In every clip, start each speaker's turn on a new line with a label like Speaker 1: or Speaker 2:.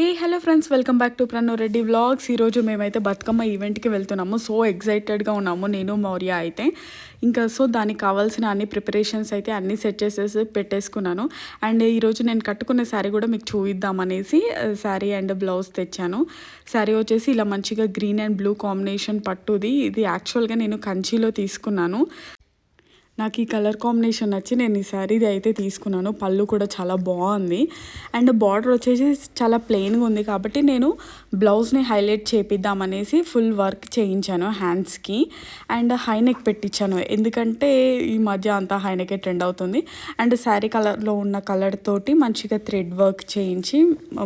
Speaker 1: Hey hello friends welcome back to Prano Reddy vlogs ఈరోజు మేమైతే బతుకమ్మ ఈవెంట్కి వెళ్తున్నాము. సో ఎగ్జైటెడ్గా ఉన్నాము నేను మౌర్య అయితే. ఇంకా సో దానికి కావాల్సిన అన్ని ప్రిపరేషన్స్ అయితే అన్నీ సెట్ చేసేసి పెట్టేసుకున్నాను. అండ్ ఈరోజు నేను కట్టుకున్న శారీ కూడా మీకు చూపిద్దామనేసి శారీ అండ్ బ్లౌజ్ తెచ్చాను. శారీ వచ్చేసి ఇలా మంచిగా గ్రీన్ అండ్ బ్లూ కాంబినేషన్ పట్టుది. ఇది యాక్చువల్గా నేను కంచిలో తీసుకున్నాను. నాకు ఈ కలర్ కాంబినేషన్ నచ్చి నేను ఈ శారీది అయితే తీసుకున్నాను. పళ్ళు కూడా చాలా బాగుంది. అండ్ బార్డర్ వచ్చేసి చాలా ప్లెయిన్గా ఉంది కాబట్టి నేను బ్లౌజ్ని హైలైట్ చేపిద్దామనేసి ఫుల్ వర్క్ చేయించాను హ్యాండ్స్కి అండ్ హై నెక్ పెట్టించాను ఎందుకంటే ఈ మధ్య అంతా హై నెక్ ట్రెండ్ అవుతుంది. అండ్ శారీ కలర్లో ఉన్న కలర్ తోటి మంచిగా థ్రెడ్ వర్క్ చేయించి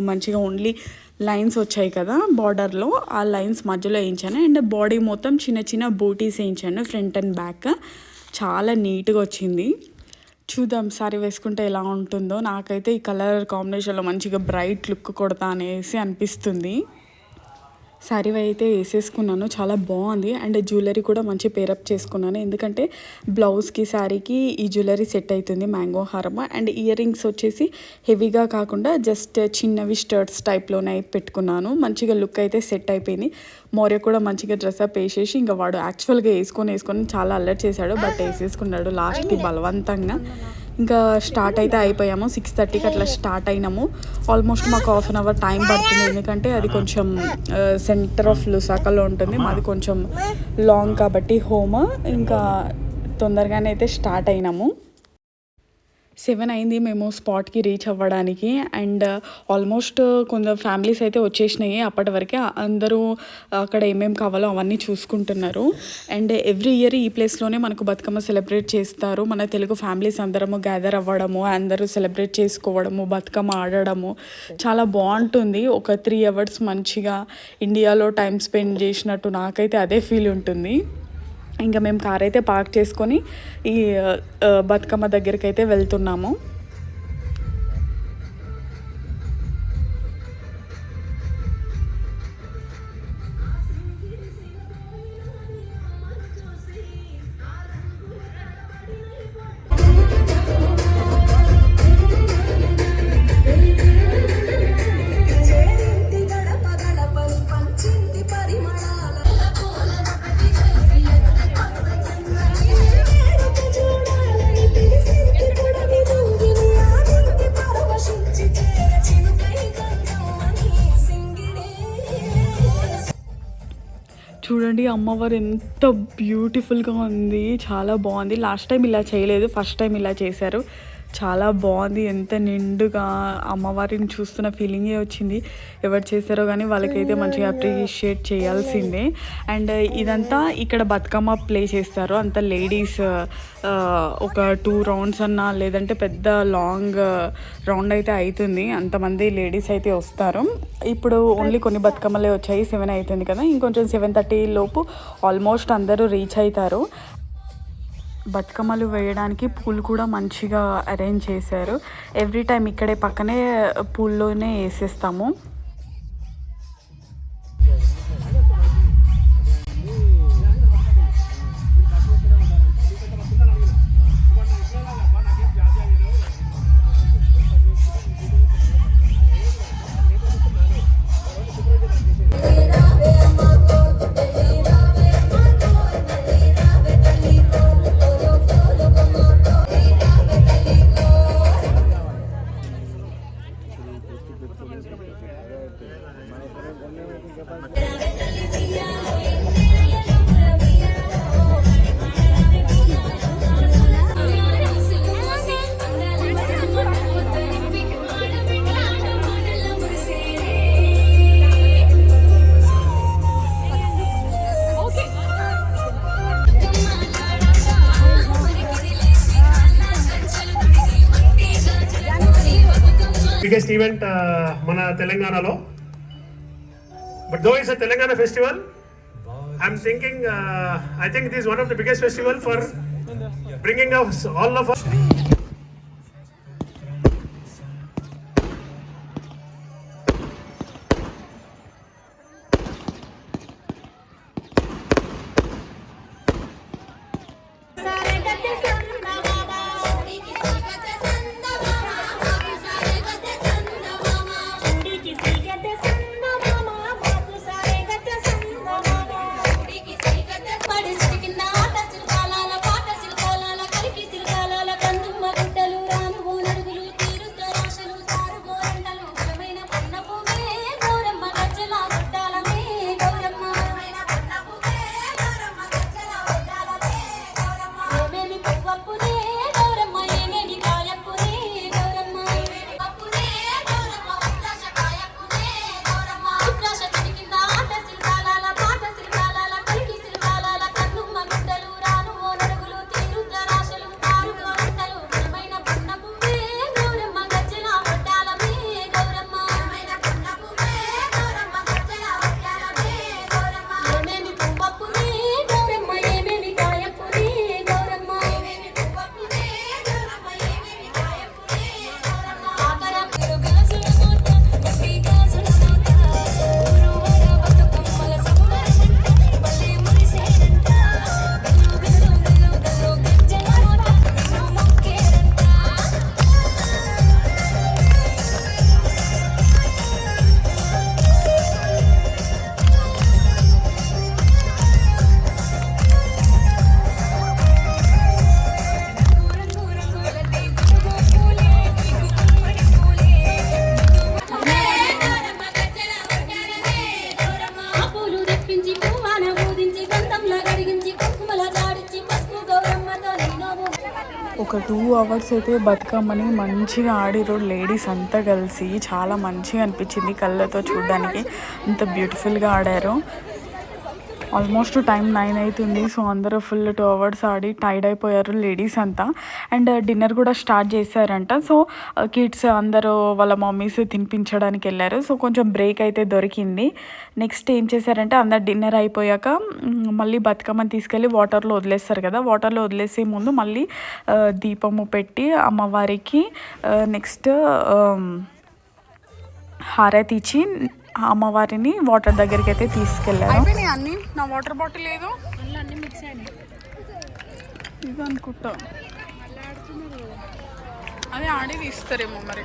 Speaker 1: మంచిగా ఓన్లీ లైన్స్ వచ్చాయి కదా బార్డర్లో ఆ లైన్స్ మధ్యలో వేయించాను. అండ్ బాడీ మొత్తం చిన్న చిన్న బూటీస్ వేయించాను ఫ్రంట్ అండ్ బ్యాక్ చాలా నీట్గా వచ్చింది. చూద్దాం సారీ వేసుకుంటే ఎలా ఉంటుందో. నాకైతే ఈ కలర్ కాంబినేషన్లో మంచిగా బ్రైట్ లుక్ కొడతా అనేసి అనిపిస్తుంది. శారీ అయితే వేసేసుకున్నాను. చాలా బాగుంది. అండ్ జ్యువెలరీ కూడా మంచి పేరప్ చేసుకున్నాను. ఎందుకంటే బ్లౌజ్కి శారీకి ఈ జ్యువెలరీ సెట్ అవుతుంది మ్యాంగో హారమ. అండ్ ఇయర్ రింగ్స్ వచ్చేసి హెవీగా కాకుండా జస్ట్ చిన్నవి స్టర్ట్స్ టైప్లోనే పెట్టుకున్నాను. మంచిగా లుక్ అయితే సెట్ అయిపోయింది. మోర్య కూడా మంచిగా డ్రెస్అప్ వేసేసి ఇంకా వాడు యాక్చువల్గా వేసుకొని వేసుకొని చాలా అల్లరి చేశాడు. బట్ వేసేసుకున్నాడు లాస్ట్కి బలవంతంగా. ఇంకా స్టార్ట్ అయితే అయిపోయాము. సిక్స్ థర్టీకి అట్లా స్టార్ట్ అయినాము. ఆల్మోస్ట్ మాకు హాఫ్ అన్ అవర్ టైం పడుతుంది. ఎందుకంటే అది కొంచెం సెంటర్ ఆఫ్ లుసాకలో ఉంటుంది. మాది కొంచెం లాంగ్ కాబట్టి హోమ్. ఇంకా తొందరగానే అయితే స్టార్ట్ అయినాము. సెవెన్ అయింది మేము స్పాట్కి రీచ్ అవ్వడానికి అండ్ uh, ఆల్మోస్ట్ uh, కొందరు ఫ్యామిలీస్ అయితే వచ్చేసినాయి అప్పటి వరకే. అందరూ uh, అక్కడ ఏమేమి కావాలో అవన్నీ చూసుకుంటున్నారు. అండ్ ఎవ్రీ ఇయర్ ఈ ప్లేస్లోనే మనకు బతుకమ్మ సెలబ్రేట్ చేస్తారు. మన తెలుగు ఫ్యామిలీస్ అందరము గ్యాదర్ అవ్వడము అందరూ సెలబ్రేట్ చేసుకోవడము బతుకమ్మ ఆడడము చాలా బాగుంటుంది. ఒక త్రీ అవర్స్ మంచిగా ఇండియాలో టైం స్పెండ్ చేసినట్టు నాకైతే అదే ఫీల్ ఉంటుంది. ఇంకా మేము కార్ అయితే పార్క్ చేసుకొని ఈ బతుకమ్మ దగ్గరికి అయితే వెళ్తున్నాము. చూడండి అమ్మవారు ఎంత బ్యూటిఫుల్గా ఉంది. చాలా బాగుంది. లాస్ట్ టైం ఇలా చేయలేదు ఫస్ట్ టైం ఇలా చేశారు. చాలా బాగుంది. ఎంత నిండుగా అమ్మవారిని చూస్తున్న ఫీలింగే వచ్చింది. ఎవరు చేశారో కానీ వాళ్ళకైతే మంచిగా అప్రిషియేట్ చేయాల్సిందే. అండ్ ఇదంతా ఇక్కడ బతుకమ్మ ప్లే చేస్తారు. అంత లేడీస్ uh, ఒక టూ రౌండ్స్ అన్నా లేదంటే పెద్ద లాంగ్ రౌండ్ uh, అయితే అవుతుంది అంతమంది లేడీస్ అయితే వస్తారు. ఇప్పుడు ఓన్లీ కొన్ని బతుకమ్మలే వచ్చాయి. సెవెన్ అవుతుంది కదా. ఇంకొంచెం సెవెన్ థర్టీ లోపు ఆల్మోస్ట్ అందరూ రీచ్ అవుతారు. బతుకమ్మలు వేయడానికి పూలు కూడా మంచిగా అరేంజ్ చేశారు. ఎవ్రీ టైం ఇక్కడే పక్కనే uh, పూల్లోనే వేసేస్తాము.
Speaker 2: ఈవెంట్ మన తెలంగాణలో but though is a Telangana festival I'm thinking I think it is one of the biggest festival for bringing of all of
Speaker 3: సరే గద్దె
Speaker 1: Hours అయితే బతుకమ్మని మంచిగా ఆడిరు లేడీస్ అంతా కలిసి. చాలా మంచిగా అనిపించింది కళ్ళతో చూడడానికి. అంత బ్యూటిఫుల్గా ఆడారు. ఆల్మోస్ట్ టైం నైన్ అవుతుంది సో అందరూ ఫుల్ టూ అవర్స్ ఆడి టైర్డ్ అయిపోయారు లేడీస్ అంతా. అండ్ డిన్నర్ కూడా స్టార్ట్ చేశారంట. సో కిడ్స్ అందరూ వాళ్ళ మమ్మీస్ తినిపించడానికి వెళ్ళారు. సో కొంచెం బ్రేక్ అయితే దొరికింది. నెక్స్ట్ ఏం చేశారంటే అందరు డిన్నర్ అయిపోయాక మళ్ళీ బతుకమ్మని తీసుకెళ్ళి వాటర్లో వదిలేస్తారు కదా. వాటర్లో వదిలేసే ముందు మళ్ళీ దీపము పెట్టి అమ్మవారికి నెక్స్ట్ హారతి ఇచ్చి ఆ అమ్మవారిని వాటర్ దగ్గరికి అయితే తీసుకెళ్ళారు అన్ని? నా వాటర్ బాటిల్ లేదు ఇది అనుకుంటా అదే ఆడి తీస్తారేమో మరి.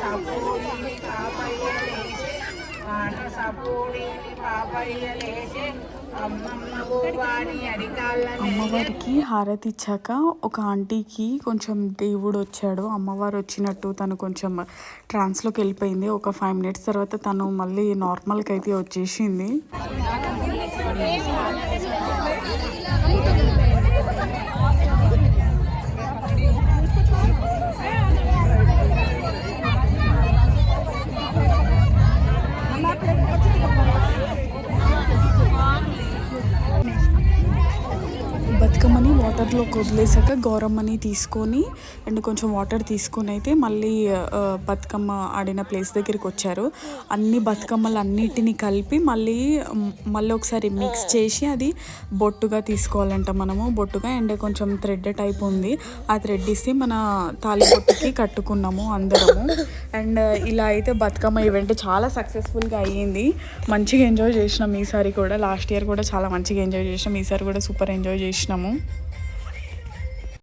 Speaker 4: సపూడిని సపూడిని
Speaker 1: అమ్మవారికి హారతి ఇచ్చాక ఒక ఆంటీకి కొంచెం దేవుడు వచ్చాడు. అమ్మవారు వచ్చినట్టు తను కొంచెం ట్రాన్స్లోకి వెళ్ళిపోయింది. ఒక ఫైవ్ మినిట్స్ తర్వాత తను మళ్ళీ నార్మల్కి అయితే వచ్చేసింది. వాటర్లోకి వదిలేసాక గౌరమ్మని తీసుకొని అండ్ కొంచెం వాటర్ తీసుకొని అయితే మళ్ళీ బతుకమ్మ ఆడిన ప్లేస్ దగ్గరికి వచ్చారు. అన్ని బతుకమ్మలు అన్నిటిని కలిపి మళ్ళీ మళ్ళీ ఒకసారి మిక్స్ చేసి అది బొట్టుగా తీసుకోవాలంట మనము. బొట్టుగా అండ్ కొంచెం థ్రెడ్ టైప్ ఉంది. ఆ థ్రెడ్ ఇస్తే మన తాలి బొట్టుకి కట్టుకున్నాము అందరము. అండ్ ఇలా అయితే బతుకమ్మ ఈవెంట్ చాలా సక్సెస్ఫుల్గా అయ్యింది. మంచిగా ఎంజాయ్ చేసినాం ఈసారి కూడా. లాస్ట్ ఇయర్ కూడా చాలా మంచిగా ఎంజాయ్ చేసినాం. ఈసారి కూడా సూపర్ ఎంజాయ్ చేసినాము.